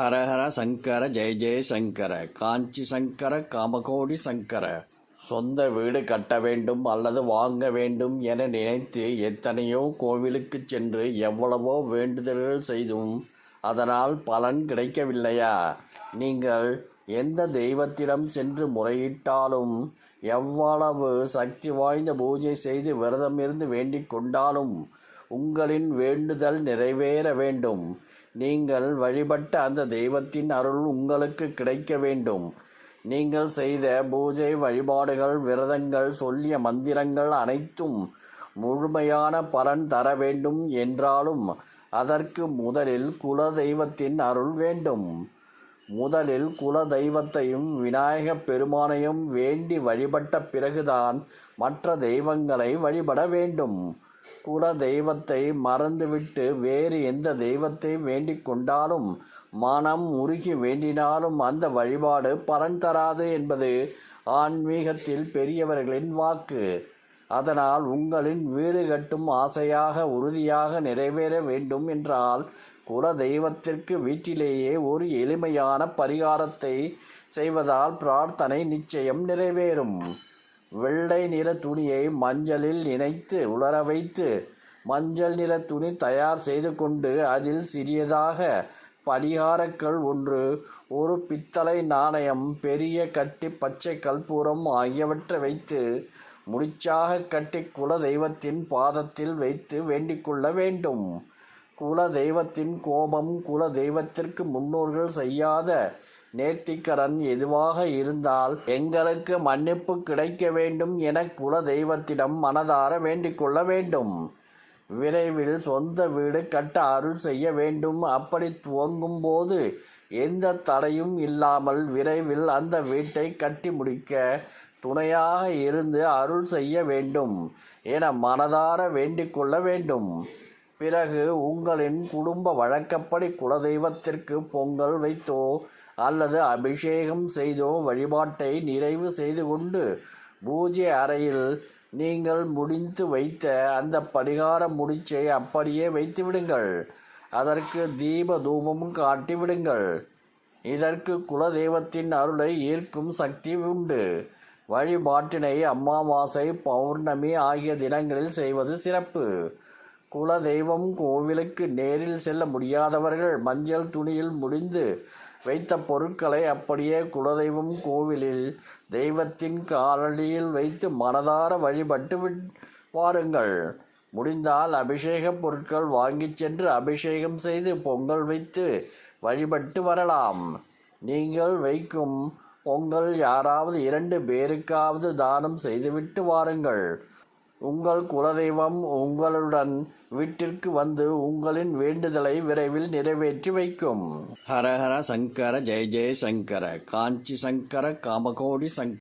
ஹரஹர சங்கர ஜெய ஜெய சங்கர காஞ்சி சங்கர காமகோடி சங்கர. சொந்த வீடு கட்ட வேண்டும் அல்லது வாங்க வேண்டும் என நினைத்து எத்தனையோ கோவிலுக்குச் சென்று எவ்வளவோ வேண்டுதல்கள் செய்தும் அதனால் பலன் கிடைக்கவில்லையா? நீங்கள் எந்த தெய்வத்திடம் சென்று முறையிட்டாலும் எவ்வளவு சக்தி வாய்ந்த பூஜை செய்து விரதமிருந்து வேண்டிக் கொண்டாலும் உங்களின் வேண்டுதல் நிறைவேற வேண்டும். நீங்கள் வழிபட்ட அந்த தெய்வத்தின் அருள் உங்களுக்கு கிடைக்க வேண்டும். நீங்கள் செய்த பூஜை வழிபாடுகள் விரதங்கள் சொல்லிய மந்திரங்கள் அனைத்தும் முழுமையான பலன் தர வேண்டும் என்றாலும் அதற்கு முதலில் குல தெய்வத்தின் அருள் வேண்டும். முதலில் குல தெய்வத்தையும் விநாயகப் பெருமானையும் வேண்டி வழிபட்ட பிறகுதான் மற்ற தெய்வங்களை வழிபட வேண்டும். குல தெய்வத்தை மறந்துவிட்டு வேறு எந்த தெய்வத்தை வேண்டிக் கொண்டாலும் மனம் உருகி வேண்டினாலும் அந்த வழிபாடு பலன் தராது என்பது ஆன்மீகத்தில் பெரியவர்களின் வாக்கு. அதனால் உங்களின் வீடு கட்டும் ஆசையாக உறுதியாக நிறைவேற வேண்டும் என்றால் குல தெய்வத்திற்கு வீட்டிலேயே ஒரு எளிமையான பரிகாரத்தை செய்வதால் பிரார்த்தனை நிச்சயம் நிறைவேறும். வெள்ளை நிற துணியை மஞ்சளில் இணைத்து உலர வைத்து மஞ்சள் நிற துணி தயார் செய்து கொண்டு அதில் சிறியதாக பரிகாரக்கல் ஒன்று ஒரு பித்தளை நாணயம் பெரிய கட்டி பச்சை கற்பூரம் ஆகியவற்றை வைத்து முடிச்சாக கட்டி குல தெய்வத்தின் பாதத்தில் வைத்து வேண்டிக்கொள்ள வேண்டும். குல தெய்வத்தின் கோபம் குல தெய்வத்திற்கு முன்னோர்கள் செய்யாத நேர்த்திக்கடன் எதுவாக இருந்தால் எங்களுக்கு மன்னிப்பு கிடைக்க வேண்டும் என குல தெய்வத்திடம் மனதார வேண்டிக்கொள்ள வேண்டும். விரைவில் சொந்த வீடு கட்ட அருள் செய்ய வேண்டும். அப்படி துவங்கும் போது எந்த தடையும் இல்லாமல் விரைவில் அந்த வீட்டை கட்டி முடிக்க துணையாக இருந்து அருள் செய்ய வேண்டும் என மனதார வேண்டிக்கொள்ள வேண்டும். பிறகு உங்களின் குடும்ப வழக்கப்படி குலதெய்வத்திற்கு பொங்கல் வைத்தோ அல்லது அபிஷேகம் செய்தோ வழிபாட்டை நிறைவு செய்து கொண்டு பூஜை அறையில் நீங்கள் முடிந்து வைத்த அந்த பரிகார முடிச்சை அப்படியே வைத்து விடுங்கள். அதற்கு தீப தூபமும் காட்டி விடுங்கள். இதற்கு குலதெய்வத்தின் அருளை ஈர்க்கும் சக்தி உண்டு. வழிபாட்டினை அம்மாவாசை பௌர்ணமி ஆகிய தினங்களில் செய்வது சிறப்பு. குலதெய்வம் கோவிலுக்கு நேரில் செல்ல முடியாதவர்கள் மஞ்சள் துணியில் முடிந்து வைத்த பொருட்களை அப்படியே குலதெய்வம் கோவிலில் தெய்வத்தின் காலடியில் வைத்து மனதார வழிபட்டு வாருங்கள். முடிந்தால் அபிஷேக பொருட்கள் வாங்கிச் சென்று அபிஷேகம் செய்து பொங்கல் வைத்து வழிபட்டு வரலாம். நீங்கள் வைக்கும் பொங்கல் யாராவது இரண்டு பேருக்காவது தானம் செய்துவிட்டு வாருங்கள். உங்கள் குலதெய்வம் உங்களுடன் வீட்டிற்கு வந்து உங்களின் வேண்டுதலை விரைவில் நிறைவேற்றி வைக்கும். ஹரஹர சங்கர ஜெய ஜெய சங்கர காஞ்சி சங்கர காமகோடி சங்கர.